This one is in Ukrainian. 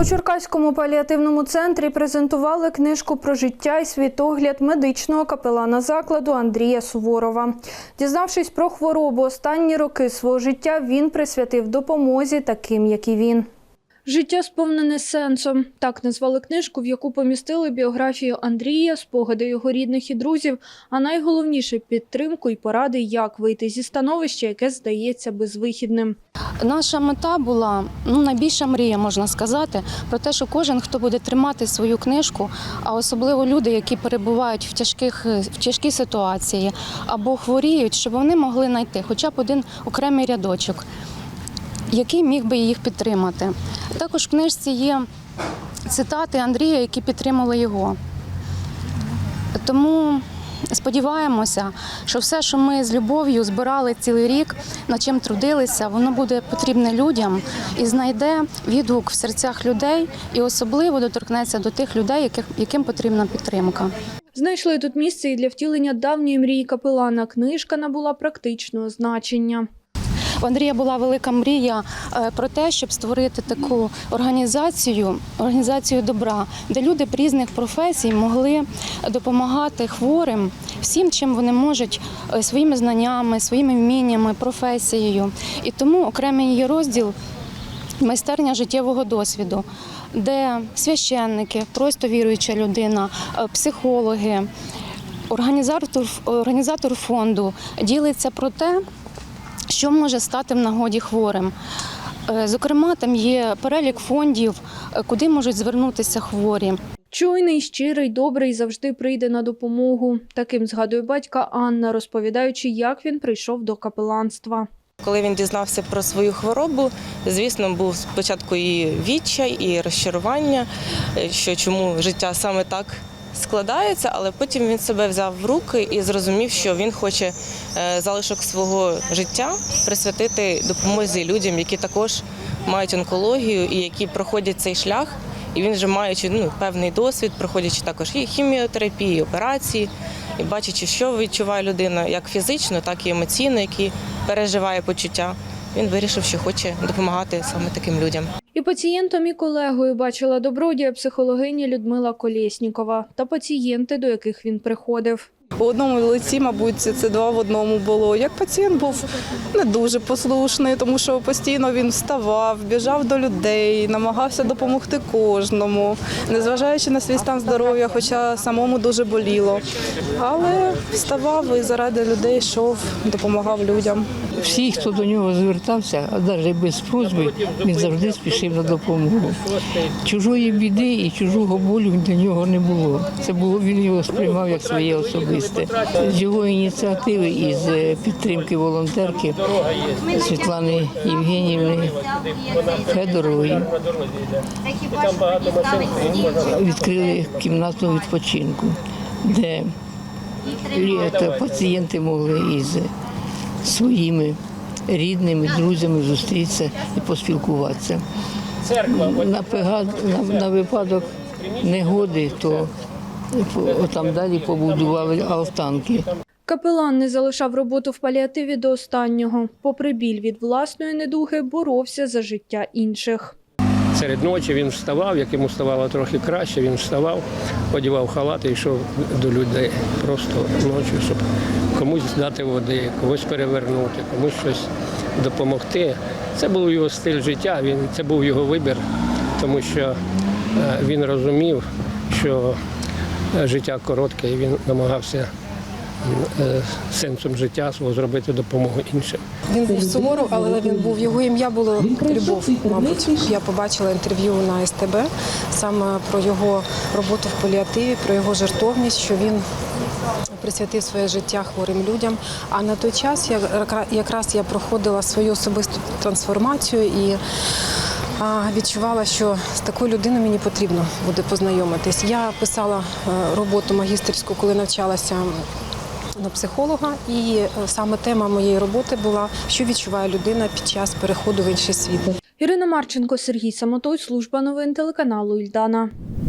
У Черкаському паліативному центрі презентували книжку про життя і світогляд медичного капелана закладу Андрія Суворова. Дізнавшись про хворобу останні роки свого життя, він присвятив допомозі таким, як і він. Життя сповнене сенсом. Так назвали книжку, в яку помістили біографію Андрія, спогади його рідних і друзів, а найголовніше підтримку і поради, як вийти зі становища, яке здається безвихідним. Наша мета була ну найбільша мрія, можна сказати, про те, що кожен, хто буде тримати свою книжку, а особливо люди, які перебувають в тяжких в тяжкій ситуації або хворіють, щоб вони могли знайти хоча б один окремий рядочок, який міг би їх підтримати. Також в книжці є цитати Андрія, які підтримали його. Тому сподіваємося, що все, що ми з любов'ю збирали цілий рік, над чим трудилися, воно буде потрібне людям і знайде відгук в серцях людей, і особливо доторкнеться до тих людей, яких, яким потрібна підтримка. Знайшли тут місце і для втілення давньої мрії капелана. Книжка набула практичного значення. У Андрія була велика мрія е, про те, щоб створити таку організацію, організацію добра, де люди б різних професій могли допомагати хворим всім, чим вони можуть е, своїми знаннями, своїми вміннями, професією. І тому окремий її розділ майстерня життєвого досвіду, де священники, просто віруюча людина, е, психологи, організатор, організатор фонду ділиться про те, що може стати в нагоді хворим. Е, Зокрема, там є перелік фондів, е, куди можуть звернутися хворі. Чуйний, щирий, добрий завжди прийде на допомогу. Таким згадує батька Анна, розповідаючи, як він прийшов до капеланства. Коли він дізнався про свою хворобу, звісно, був спочатку і відчай, і розчарування, е, що чому життя саме так складається, але потім він себе взяв в руки і зрозумів, що він хоче е, залишок свого життя присвятити допомозі людям, які також мають онкологію і які проходять цей шлях. І він вже маючи ну, певний досвід, проходячи також і хіміотерапію, і операції, і бачачи, що відчуває людина як фізично, так і емоційно, які переживає почуття. Він вирішив, що хоче допомагати саме таким людям. І пацієнтом, і колегою бачила добродія психологиня Людмила Колєснікова та пацієнти, до яких він приходив. У одному лиці, мабуть, це два в одному було. Як пацієнт був не дуже послушний, тому що постійно він вставав, біжав до людей, намагався допомогти кожному, незважаючи на свій стан здоров'я, хоча самому дуже боліло. Але вставав і заради людей йшов, допомагав людям. Всі, хто до нього звертався, а навіть без просьби, він завжди спішив на допомогу. Чужої біди і чужого болю для нього не було. Це було він його сприймав як своє особисте. З його ініціативи і з е, підтримки волонтерки Світлани Євгенівни Федорової відкрили кімнату відпочинку, де пацієнти могли із своїми рідними, друзями зустрітися і поспілкуватися. На, на, на випадок негоди, то там далі побудували алтанки. Капелан не залишав роботу в паліативі до останнього. Попри біль від власної недуги, боровся за життя інших. Серед ночі він вставав, як йому ставало трохи краще, він вставав, одягав халат і йшов до людей просто ночі, щоб комусь дати води, комусь перевернути, комусь щось допомогти. Це був його стиль життя, він, це був його вибір, тому що е, він розумів, що життя коротке, і він намагався е, сенсом життя свого зробити допомогу іншим. Він був суворов, але він був його ім'я було любов. Мабуть, я побачила інтерв'ю на СТБ саме про його роботу в паліативі, про його жертовність, що він присвятив своє життя хворим людям. А на той час я якра- якраз я проходила свою особисту трансформацію і. Відчувала, що з такою людиною мені потрібно буде познайомитись. Я писала е, роботу магістерську, коли навчалася на психолога, і е, саме тема моєї роботи була, що відчуває людина під час переходу в інший світ. Ірина Марченко, Сергій Самотой, служба новин телеканалу Ільдана.